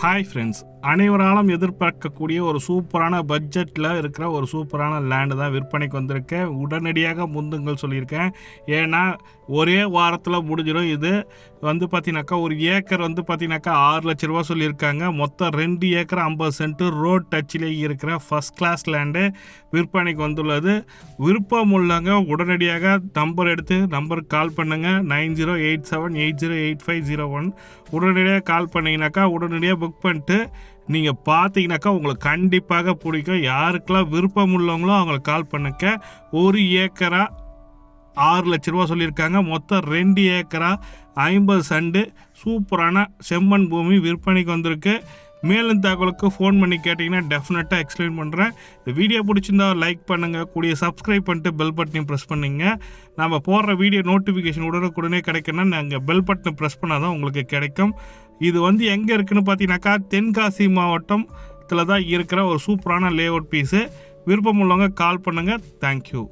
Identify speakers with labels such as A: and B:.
A: Hi friends, அனைவராலும் எதிர்பார்க்கக்கூடிய ஒரு சூப்பரான பட்ஜெட்டில் இருக்கிற ஒரு சூப்பரான லேண்டு தான் விற்பனைக்கு வந்திருக்கேன் உடனடியாக முந்துங்கள் சொல்லியிருக்கேன். ஏன்னா ஒரே வாரத்தில் முடிஞ்சிடும். இது வந்து பார்த்தீங்கன்னாக்கா ஒரு ஏக்கர் வந்து பார்த்தீங்கன்னாக்கா ஆறு லட்ச ரூபா சொல்லியிருக்காங்க. மொத்தம் ரெண்டு ஏக்கர் ஐம்பது சென்ட்டு ரோட் டச்சிலே இருக்கிற ஃபஸ்ட் கிளாஸ் லேண்டு விற்பனைக்கு வந்துள்ளது. விருப்பம் உள்ளவங்க உடனடியாக நம்பர் எடுத்து நம்பருக்கு கால் பண்ணுங்கள் nine zero eight seven eight zero eight five zero one உடனடியாக கால் பண்ணிங்கனாக்கா உடனடியாக புக் பண்ணிட்டு நீங்கள் பார்த்தீங்கன்னாக்கா உங்களுக்கு கண்டிப்பாக பிடிக்கும். யாருக்கெல்லாம் விருப்பம் உள்ளவங்களோ அவங்களுக்கு கால் பண்ணுக்க ஒரு ஏக்கரா ஆறு லட்ச ரூபா சொல்லியிருக்காங்க. மொத்தம் ரெண்டு ஏக்கரா ஐம்பது சண்டு சூப்பரான செம்மண் பூமி விற்பனைக்கு வந்திருக்கு. மேலும் தகவலுக்கு ஃபோன் பண்ணி கேட்டிங்கன்னா டெஃபினட்டாக எக்ஸ்பிளைன் பண்ணுறேன் இந்த வீடியோ பிடிச்சிருந்தா லைக் பண்ணுங்கள் கூடிய சப்ஸ்கிரைப் பண்ணிட்டு பெல் பட்டனையும் ப்ரெஸ் பண்ணிங்க. நம்ம போடுற வீடியோ நோட்டிஃபிகேஷன் உடனுக்குடனே கிடைக்குன்னா நாங்கள் பெல் பட்டனை ப்ரெஸ் பண்ணால் தான் உங்களுக்கு கிடைக்கும். இது வந்து எங்கே இருக்குன்னு பார்த்தீங்கன்னாக்கா தென்காசி மாவட்டத்தில் தான் இருக்கிற ஒரு சூப்பரான லே அவுட் பீஸு விருப்பம் உள்ளவங்க கால் பண்ணுங்கள் தேங்க்யூ